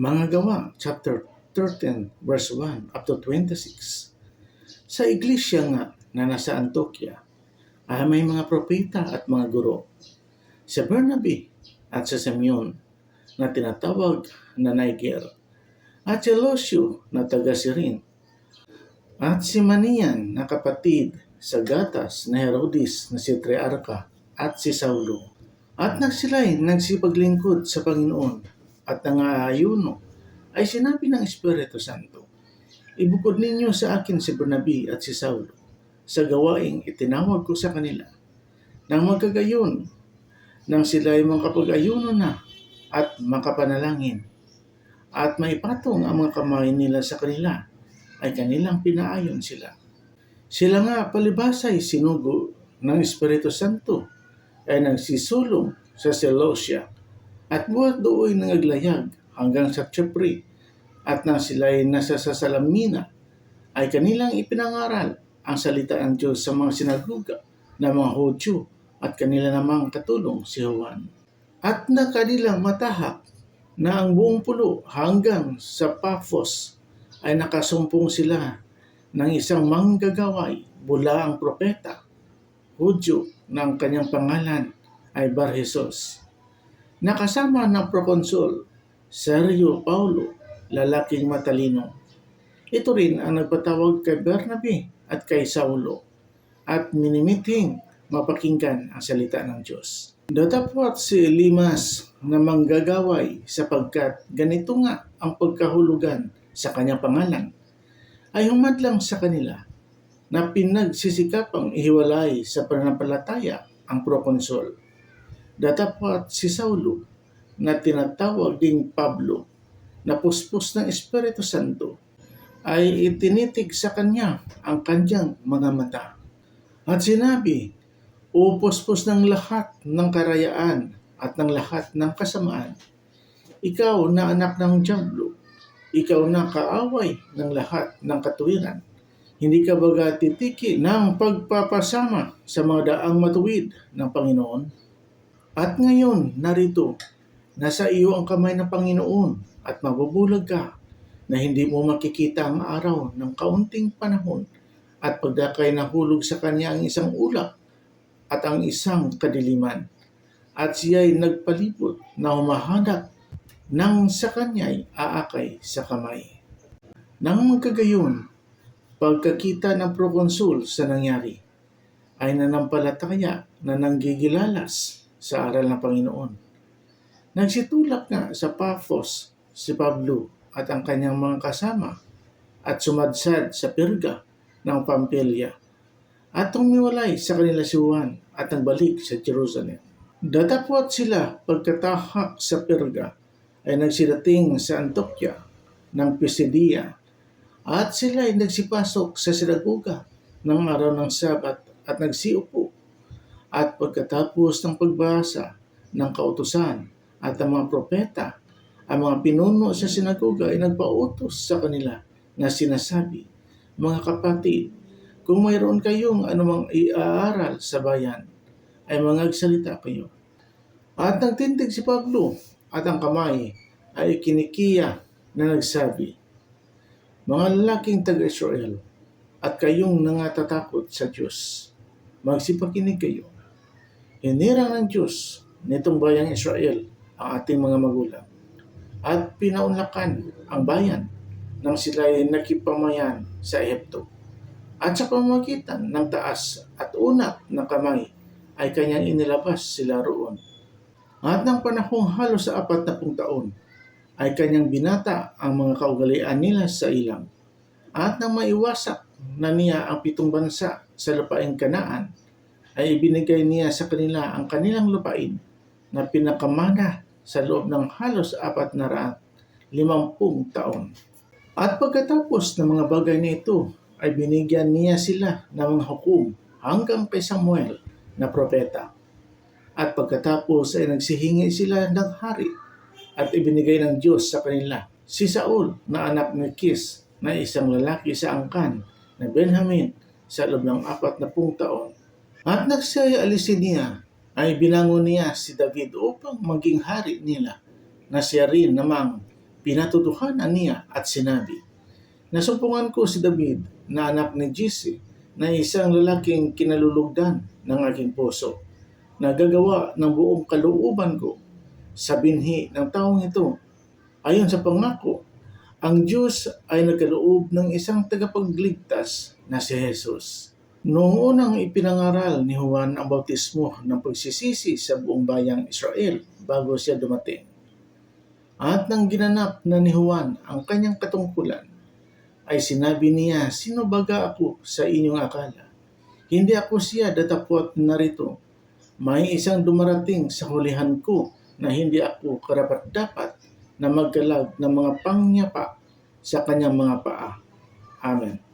Mga gawa, chapter 13, verse 1 up to 26. Sa iglesia nga na nasa Antioquia, ay may mga propeta at mga guro. Si Bernabe at si Simeon na tinatawag na Niger, at si Lucio na taga Sirin, at si Manian na kapatid sa gatas na Herodes na si Triarca at si Saulo. At nang sila'y nagsipaglingkod sa Panginoon at nangaayuno, ay sinabi ng Espiritu Santo, Ibukod ninyo sa akin si Bernabe at si Saulo sa gawaing itinawag ko sa kanila. Nang magkagayon, nang sila ay makapag-ayuno na at makapanalangin, at maipatong ang mga kamay nila sa kanila, ay kanilang pinaayon sila. Sila nga palibasay sinugo ng Espiritu Santo ay nagsisulong sa Seleucia at buhat doon nangaglayag hanggang sa Chipre at nang sila ay nasa sa Salamina ay kanilang ipinangaral ang salita ng Diyos sa mga sinaguga ng mga Hudyo at kanila namang katulong si Juan. At na kanilang matahak na ang buong pulo hanggang sa Paphos ay nakasumpong sila ng isang manggagaway bula ang propeta, Hudyo ng kanyang pangalan ay Bar Jesus. Nakasama ng prokonsul Sergio Paulo, lalaking matalino. Ito rin ang nagpatawag kay Bernabe at kay Saulo at minimiting mapakinggan ang salita ng Diyos. Datapwat si Limas na manggagaway sapagkat ganito nga ang pagkahulugan sa kanyang pangalan ay humadlang sa kanila na pinagsisikapang ihiwalay sa pananampalataya ang prokonsul. Datapwat si Saulo na tinatawag ding Pablo na puspos ng Espiritu Santo ay itinitig sa kanya ang kanyang mga mata. At sinabi, upuspos ng lahat ng karayaan at ng lahat ng kasamaan. Ikaw na anak ng Diablo, ikaw na kaaway ng lahat ng katuwiran. Hindi ka baga titiki ng pagpapasama sa mga daang matuwid ng Panginoon? At ngayon, narito, nasa iyo ang kamay ng Panginoon at mabubulag ka na hindi mo makikita ang araw ng kaunting panahon at pagdakay nahulog sa kanya ang isang ulap at ang isang kadiliman. At siya'y nagpalibot na humahanap nang sa kanya'y aakay sa kamay. Nang magkagayon, pagkakita ng prokonsul sa nangyari, ay nanampalataya na nanggigilalas sa aral ng Panginoon. Nagsitulak nga sa Paphos si Pablo at ang kanyang mga kasama at sumadsad sa Perga ng Pampelya at tumiwalay sa kanila si Juan at nagbalik sa Jerusalem. Datapwat sila pagkatahak sa Perga ay nagsidating sa Antioquia ng Pisidia at sila ay nagsipasok sa sinagoga ng araw ng Sabat at nagsiupo. At pagkatapos ng pagbasa ng kautusan at ang mga propeta, ang mga pinuno sa sinagoga ay nagpautos sa kanila na sinasabi, Mga kapatid, kung mayroon kayong anumang iaaral sa bayan, ay mangagsalita kayo. At nagtindig si Pablo at ang kamay ay kinikiya na nagsabi, Mga lalaking taga-Israel, at kayong nangatatakot sa Diyos, magsipakinig kayo. Hinirang ng Diyos nitong bayang Israel ang ating mga magulang at pinaunlakan ang bayan nang sila ay nakipamayan sa Ehipto. At sa pamamagitan ng taas at una ng kamay ay kanyang inilabas sila roon. At ng panahong halos sa apat na pung taon ay kanyang binata ang mga kaugalian nila sa ilang. At nang maiwasak na niya ang pitong bansa sa lupaing kanaan, ay ibinigay niya sa kanila ang kanilang lupain na pinakamana sa loob ng halos apat na raat limampung taon. At pagkatapos ng mga bagay na ito, ay binigyan niya sila ng mga hukom hanggang kay Samuel na propeta. At pagkatapos ay nagsihingi sila ng hari at ibinigay ng Diyos sa kanila si Saul na anak ni Kis na isang lalaki sa angkan na Benjamin sa loob ng apat na pung taon. At nagsaya alisin niya ay binangon niya si David upang maging hari nila na siya rin namang pinatutuhanan niya at sinabi, Nasumpungan ko si David na anak ni Jesse na isang lalaking kinalulugdan ng aking puso na gagawa ng buong kalooban ko sa binhi ng taong ito. Ayon sa pangako, ang Diyos ay nagkaloob ng isang tagapagligtas na si Jesus. Noong unang ipinangaral ni Juan ang bautismo ng pagsisisi sa buong bayang Israel bago siya dumating. At nang ginanap na ni Juan ang kanyang katungkulan, ay sinabi niya, Sino baga ako sa inyong akala? Hindi ako siya datapwat narito. May isang dumarating sa hulihan ko na hindi ako karapat-dapat na magkalag ng mga pangnyapa sa kanyang mga paa. Amen.